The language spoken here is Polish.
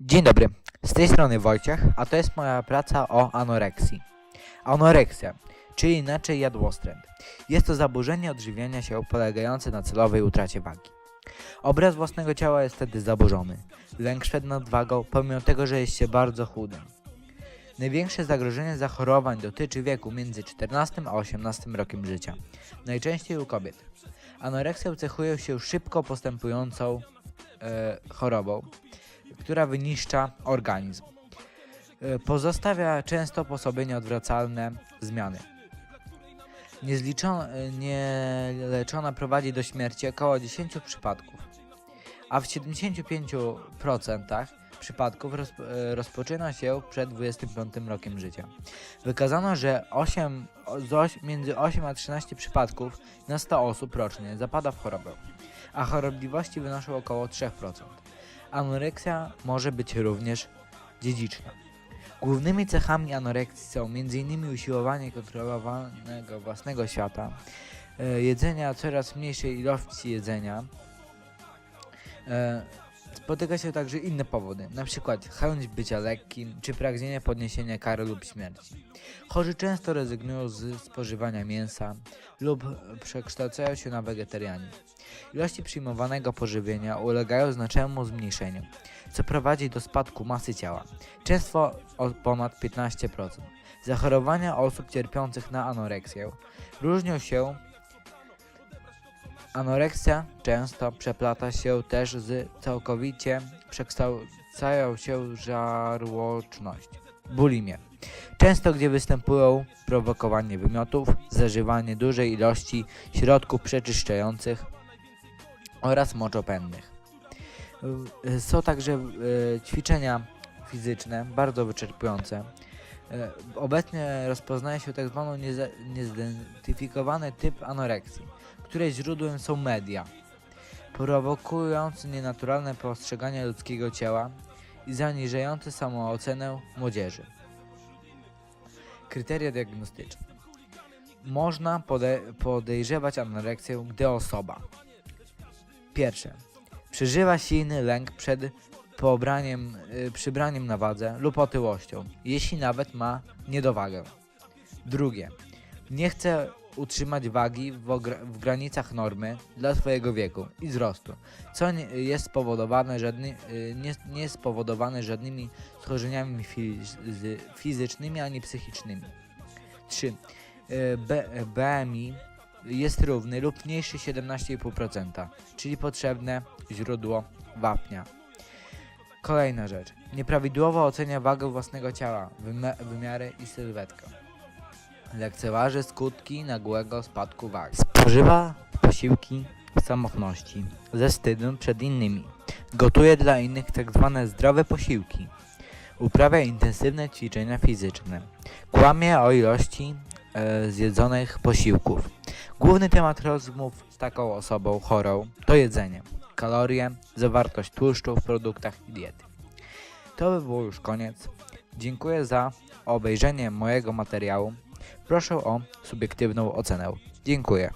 Dzień dobry, z tej strony Wojciech, a to jest moja praca o anoreksji. Anoreksja, czyli inaczej jadłostręt. Jest to zaburzenie odżywiania się polegające na celowej utracie wagi. Obraz własnego ciała jest wtedy zaburzony. Lęk przed nadwagą, pomimo tego, że jest się bardzo chudym. Największe zagrożenie zachorowań dotyczy wieku między 14 a 18 rokiem życia, najczęściej u kobiet. Anoreksja cechuje się szybko postępującą e, chorobą, która wyniszcza organizm. E, Pozostawia często po sobie nieodwracalne zmiany. Niezliczona, nieleczona prowadzi do śmierci około 10 przypadków, a w 75% przypadków rozp- e, rozpoczyna się przed 25 rokiem życia. Wykazano, że 8, o- z oś, między 8 a 13 przypadków na 100 osób rocznie zapada w chorobę, a chorobliwości wynoszą około 3%. Anoreksja może być również dziedziczna. Głównymi cechami anoreksji są m.in. usiłowanie kontrolowanego własnego świata, e, jedzenia coraz mniejszej ilości jedzenia. Spotyka się także inne powody, np. chęć bycia lekkim czy pragnienie podniesienia kary lub śmierci. Chorzy często rezygnują z spożywania mięsa lub przekształcają się na wegetarianizm. Ilości przyjmowanego pożywienia ulegają znacznemu zmniejszeniu, co prowadzi do spadku masy ciała, często o ponad 15%. Zachorowania osób cierpiących na anoreksję różnią się. Anoreksja często przeplata się też z całkowicie przekształcają się żarłoczność, bulimię. Często gdzie występują prowokowanie wymiotów, zażywanie dużej ilości środków przeczyszczających oraz moczopędnych. Y, Są także y, ćwiczenia fizyczne bardzo wyczerpujące. Y, Obecnie rozpoznaje się tak niezidentyfikowany typ anoreksji, której źródłem są media, prowokując nienaturalne postrzeganie ludzkiego ciała i zaniżające samoocenę młodzieży. Kryteria diagnostyczne. Można pode- podejrzewać anoreksję, gdy osoba Pierwsze. Przeżywa silny lęk przed pobraniem, y, przybraniem na wadze lub otyłością, jeśli nawet ma niedowagę. Drugie. Nie chce utrzymać wagi w, w granicach normy dla swojego wieku i wzrostu, co nie jest spowodowane, żadny, y, nie, nie jest spowodowane żadnymi schorzeniami fiz- fizycznymi ani psychicznymi. 3. B, BMI jest równy lub mniejszy 17,5%, czyli potrzebne źródło wapnia. Kolejna rzecz. Nieprawidłowo ocenia wagę własnego ciała, wymi- wymiary i sylwetkę. Lekceważy skutki nagłego spadku wagi. Spożywa posiłki w samotności, ze wstydem przed innymi. Gotuje dla innych tzw. zdrowe posiłki. Uprawia intensywne ćwiczenia fizyczne. Kłamie o ilości e, zjedzonych posiłków. Główny temat rozmów z taką osobą chorą to jedzenie, kalorie, zawartość tłuszczu w produktach i diety. To by było już koniec. Dziękuję za obejrzenie mojego materiału. Proszę o subiektywną ocenę. Dziękuję.